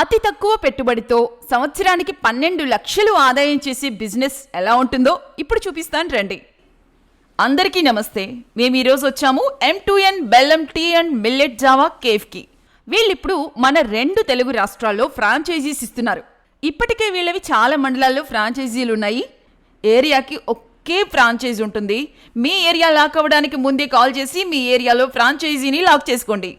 అతి తక్కువ పెట్టుబడితో సంవత్సరానికి పన్నెండు లక్షలు ఆదాయం చేసే బిజినెస్ ఎలా ఉంటుందో ఇప్పుడు చూపిస్తాను రండి. అందరికీ నమస్తే. మేము ఈరోజు వచ్చాము M two N Bellam tea and millet java కేఫ్కి వీళ్ళిప్పుడు మన రెండు తెలుగు రాష్ట్రాల్లో ఫ్రాంచైజీస్ ఇస్తున్నారు. ఇప్పటికే వీళ్ళవి చాలా మండలాల్లో ఫ్రాంచైజీలు ఉన్నాయి. ఏరియాకి ఒకే ఫ్రాంచైజీ ఉంటుంది. మీ ఏరియా లాక్ అవ్వడానికి ముందే కాల్ చేసి మీ ఏరియాలో ఫ్రాంచైజీని లాక్ చేసుకోండి.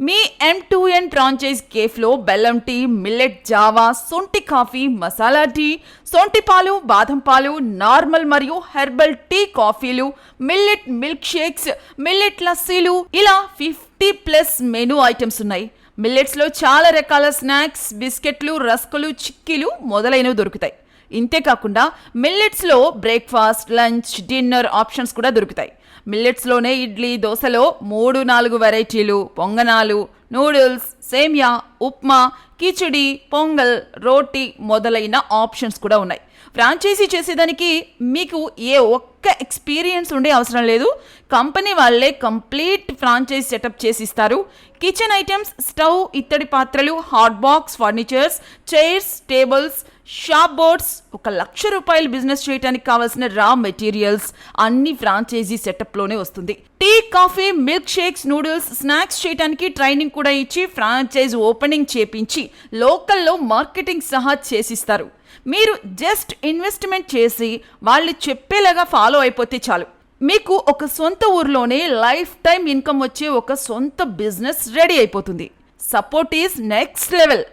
మీ ఎం టూ ఎన్ ఫ్రాంచైజ్ కేఫ్లో బెల్లం టీ మిల్లెట్ జావా సొంటి కాఫీ మసాలా టీ సొంటి పాలు బాదం పాలు నార్మల్ మరియు హెర్బల్ టీ కాఫీలు మిల్లెట్ మిల్క్ షేక్స్ మిల్లెట్ లస్సీలు ఇలా ఫిఫ్టీ ప్లస్ మెనూ ఐటమ్స్ ఉన్నాయి. మిల్లెట్స్లో చాలా రకాల స్నాక్స్ బిస్కెట్లు రస్కులు చిక్కీలు మొదలైనవి దొరుకుతాయి. ఇంతేకాకుండా మిల్లెట్స్లో బ్రేక్ఫాస్ట్ లంచ్ డిన్నర్ ఆప్షన్స్ కూడా దొరుకుతాయి. మిల్లెట్స్లోనే ఇడ్లీ దోశలో మూడు నాలుగు వెరైటీలు పొంగనాలు నూడిల్స్ సేమియా ఉప్మా కిచడి పొంగల్ రోటీ మొదలైన ఆప్షన్స్ కూడా ఉన్నాయి. ఫ్రాంచైజీ చేసేదానికి మీకు ఏ ఒక్క ఎక్స్పీరియన్స్ ఉండే అవసరం లేదు. కంపెనీ వాళ్ళే కంప్లీట్ ఫ్రాంచైజ్ సెటప్ చేసి ఇస్తారు కిచెన్ ఐటమ్స్ స్టవ్ ఇత్తడి పాత్రలు hot box furnitures chairs tables shop boards ఒక లక్ష రూపాయలు బిజినెస్ చేయడానికి కావాల్సిన రా మెటీరియల్స్ అన్ని ఫ్రాంచైజీ సెటప్లోనే వస్తుంది. Tea coffee milk shakes noodles snacks చేయడానికి ట్రైనింగ్ కూడా ఇచ్చి ఫ్రాంచైజ్ ఓపెనింగ్ చేపించి లోకల్లో మార్కెటింగ్ సహా చేసిస్తారు. మీరు జస్ట్ ఇన్వెస్ట్మెంట్ చేసి వాళ్ళు చెప్పేలాగా ఫాలో అయిపోతే చాలు. మీకు ఒక సొంత ఊర్లోనే లైఫ్ టైం ఇన్కమ్ వచ్చే ఒక సొంత బిజినెస్ రెడీ అయిపోతుంది. సపోర్ట్ ఈజ్ నెక్స్ట్ లెవెల్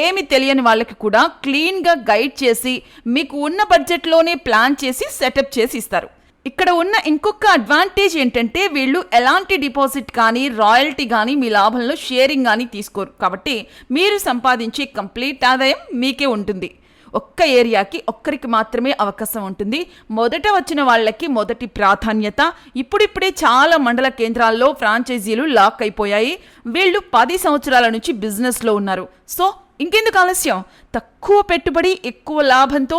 ఏమి తెలియని వాళ్ళకి కూడా క్లీన్గా గైడ్ చేసి మీకు ఉన్న బడ్జెట్లోనే ప్లాన్ చేసి సెటప్ చేసి ఇస్తారు. ఇక్కడ ఉన్న ఇంకొక అడ్వాంటేజ్ ఏంటంటే వీళ్ళు ఎలాంటి డిపాజిట్ కానీ రాయల్టీ కానీ మీ లాభంలో షేరింగ్ కానీ తీసుకోరు. కాబట్టి మీరు సంపాదించే కంప్లీట్ ఆదాయం మీకే ఉంటుంది. ఒక్క ఏరియాకి ఒక్కరికి మాత్రమే అవకాశం ఉంటుంది. మొదట వచ్చిన వాళ్ళకి మొదటి ప్రాధాన్యత. ఇప్పుడిప్పుడే చాలా మండల కేంద్రాల్లో ఫ్రాంచైజీలు లాక్ అయిపోయాయి. వీళ్ళు పది సంవత్సరాల నుంచి బిజినెస్లో ఉన్నారు. సో ఇంకెందుకు ఆలస్యం? తక్కువ పెట్టుబడి ఎక్కువ లాభంతో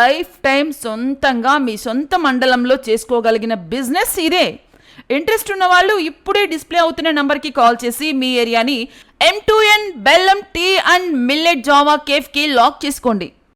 లైఫ్ టైం సొంతంగా మీ సొంత మండలంలో చేసుకోగలిగిన బిజినెస్ ఇదే. ఇంట్రెస్ట్ ఉన్న వాళ్ళు ఇప్పుడే డిస్ప్లే అవుతున్న నంబర్కి కాల్ చేసి మీ ఏరియాని M two N Bellam tea and millet java కేఫ్కి lock చేసుకోండి.